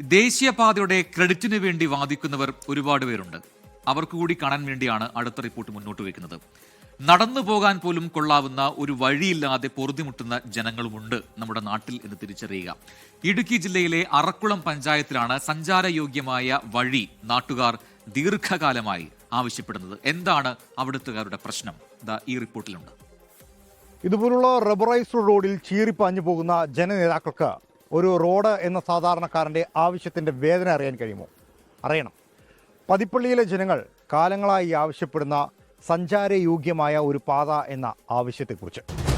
ദേശീയപാതയുടെ ക്രെഡിറ്റിന് വേണ്ടി വാദിക്കുന്നവർ ഒരുപാട് പേരുണ്ട്. അവർക്ക് കൂടി കാണാൻ വേണ്ടിയാണ് അടുത്ത റിപ്പോർട്ട് മുന്നോട്ട് വയ്ക്കുന്നത്. നടന്നു പോകാൻ പോലും കൊള്ളാവുന്ന ഒരു വഴിയില്ലാതെ പൊറുതിമുട്ടുന്ന ജനങ്ങളുമുണ്ട് നമ്മുടെ നാട്ടിൽ എന്ന് തിരിച്ചറിയുക. ഇടുക്കി ജില്ലയിലെ അറക്കുളം പഞ്ചായത്തിലാണ് സഞ്ചാരയോഗ്യമായ വഴി നാട്ടുകാർ ദീർഘകാലമായി ആവശ്യപ്പെടുന്നത്. എന്താണ് അവിടുത്തുകാരുടെ പ്രശ്നം? ഈ റിപ്പോർട്ടിലുണ്ട്. ഇതുപോലുള്ള റബ്ബറൈസ്ഡ് റോഡിൽ ചീറിപ്പാഞ്ഞു പോകുന്ന ജനനേതാക്കൾക്ക് ഒരു റോഡ് എന്ന സാധാരണക്കാരന്റെ ആവശ്യത്തിന്റെ വേദന അറിയാൻ കഴിയുമോ? അറിയണം. പതിപ്പള്ളിയിലെ ജനങ്ങൾ കാലങ്ങളായി ആവശ്യപ്പെടുന്ന സഞ്ചാരയോഗ്യമായ ഒരു പാത എന്ന ആവശ്യത്തെക്കുറിച്ച്.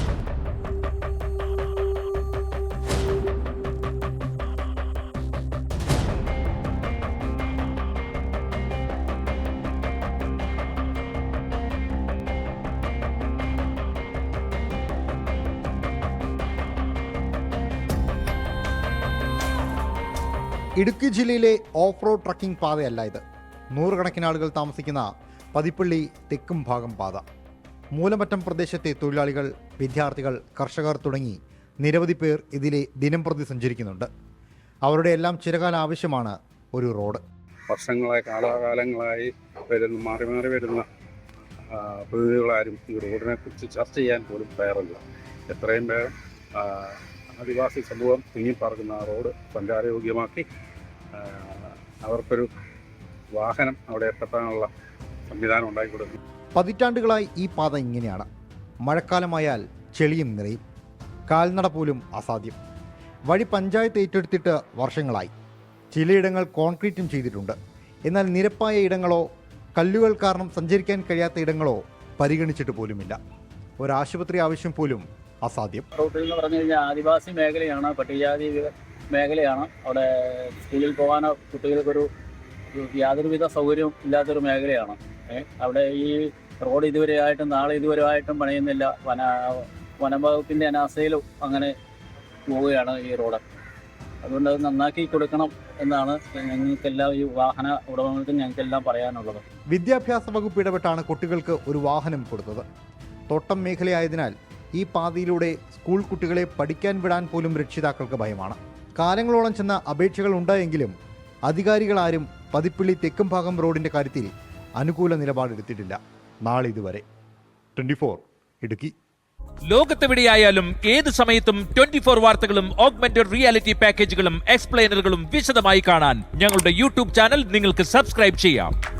ഇടുക്കി ജില്ലയിലെ ഓഫ് റോഡ് ട്രക്കിംഗ് പാതയല്ല ഇത്. നൂറുകണക്കിന് ആളുകൾ താമസിക്കുന്ന പതിപ്പള്ളി തെക്കും ഭാഗം പാത. മൂലമറ്റം പ്രദേശത്തെ തൊഴിലാളികൾ വിദ്യാർത്ഥികൾ കർഷകർ തുടങ്ങി നിരവധി പേർ ഇതിലെ ദിനംപ്രതി സഞ്ചരിക്കുന്നുണ്ട്. അവരുടെ എല്ലാം ചിരകാല ആവശ്യമാണ് ഒരു റോഡ്. വർഷങ്ങളായി കാലാകാലങ്ങളായി വരുന്ന മാറി മാറി വരുന്ന പ്രതിനിധികളാരും ഈ റോഡിനെ കുറിച്ച് ചർച്ച ചെയ്യാൻ പോലും തയ്യാറല്ല. എത്രയും വേഗം ആദിവാസി സമൂഹം തിങ്ങിപ്പറക്കുന്ന ആ റോഡ് സഞ്ചാരയോഗ്യമാക്കി അവർക്കൊരു വാഹനം അവിടെ എത്തപ്പെടാനുള്ള സംവിധാനം ഉണ്ടാക്കി കൊടുക്കും പതിറ്റാണ്ടുകളായി ഈ പാത ഇങ്ങനെയാണ്. മഴക്കാലമായാൽ ചെളിയും നിറയും. കാൽനട പോലും അസാധ്യം. വഴി പഞ്ചായത്ത് ഏറ്റെടുത്തിട്ട് വർഷങ്ങളായി. ചിലയിടങ്ങൾ കോൺക്രീറ്റും ചെയ്തിട്ടുണ്ട്. എന്നാൽ നിരപ്പായ ഇടങ്ങളോ കല്ലുകൾ കാരണം സഞ്ചരിക്കാൻ കഴിയാത്ത ഇടങ്ങളോ പരിഗണിച്ചിട്ട് പോലുമില്ല. ഒരാശുപത്രി ആവശ്യം പോലും അസാധ്യം. റോഡിൽ എന്ന് പറഞ്ഞു കഴിഞ്ഞാൽ ആദിവാസി മേഖലയാണ് പട്ടികജാതി മേഖലയാണ്. അവിടെ സ്കൂളിൽ പോകാനോ കുട്ടികൾക്കൊരു യാതൊരുവിധ സൗകര്യവും ഇല്ലാത്തൊരു മേഖലയാണ്. അവിടെ ഈ റോഡ് ഇതുവരെ ആയിട്ടും നാളെ ഇതുവരെ ആയിട്ടും പണിയുന്നില്ല. വന വനംവകുപ്പിന്റെ അനാസയിലും അങ്ങനെ പോവുകയാണ് ഈ റോഡ്. അതുകൊണ്ട് അത് നന്നാക്കി കൊടുക്കണം എന്നാണ് ഞങ്ങൾക്കെല്ലാം ഈ വാഹന ഉടമകൾക്കും ഞങ്ങൾക്കെല്ലാം പറയാനുള്ളത്. വിദ്യാഭ്യാസ വകുപ്പ് ഇടപെട്ടാണ് കുട്ടികൾക്ക് ഒരു വാഹനം കൊടുത്തത്. തോട്ടം മേഖലയായതിനാൽ ഈ പാതയിലൂടെ സ്കൂൾ കുട്ടികളെ പഠിക്കാൻ വിടാൻ പോലും രക്ഷിതാക്കൾക്ക് ഭയമാണ്. കാലങ്ങളോളം ചെന്ന അപേക്ഷകൾ ഉണ്ടായെങ്കിലും അധികാരികളാരും പതിപ്പിള്ളി തെക്കും ഭാഗം റോഡിന്റെ കാര്യത്തിൽ അനുകൂല നിലപാടെടുത്തിട്ടില്ല. നാളെ ഇതുവരെ. Twenty four Idukki. ലോകത്തെവിടെയായാലും ഏത് സമയത്തും ട്വന്റി ഫോർ വാർത്തകളും ഓഗ്മെന്റഡ് റിയാലിറ്റി പാക്കേജുകളും എക്സ്പ്ലെയിനറുകളും വിശദമായി കാണാൻ ഞങ്ങളുടെ യൂട്യൂബ് ചാനൽ നിങ്ങൾക്ക് സബ്സ്ക്രൈബ് ചെയ്യാം.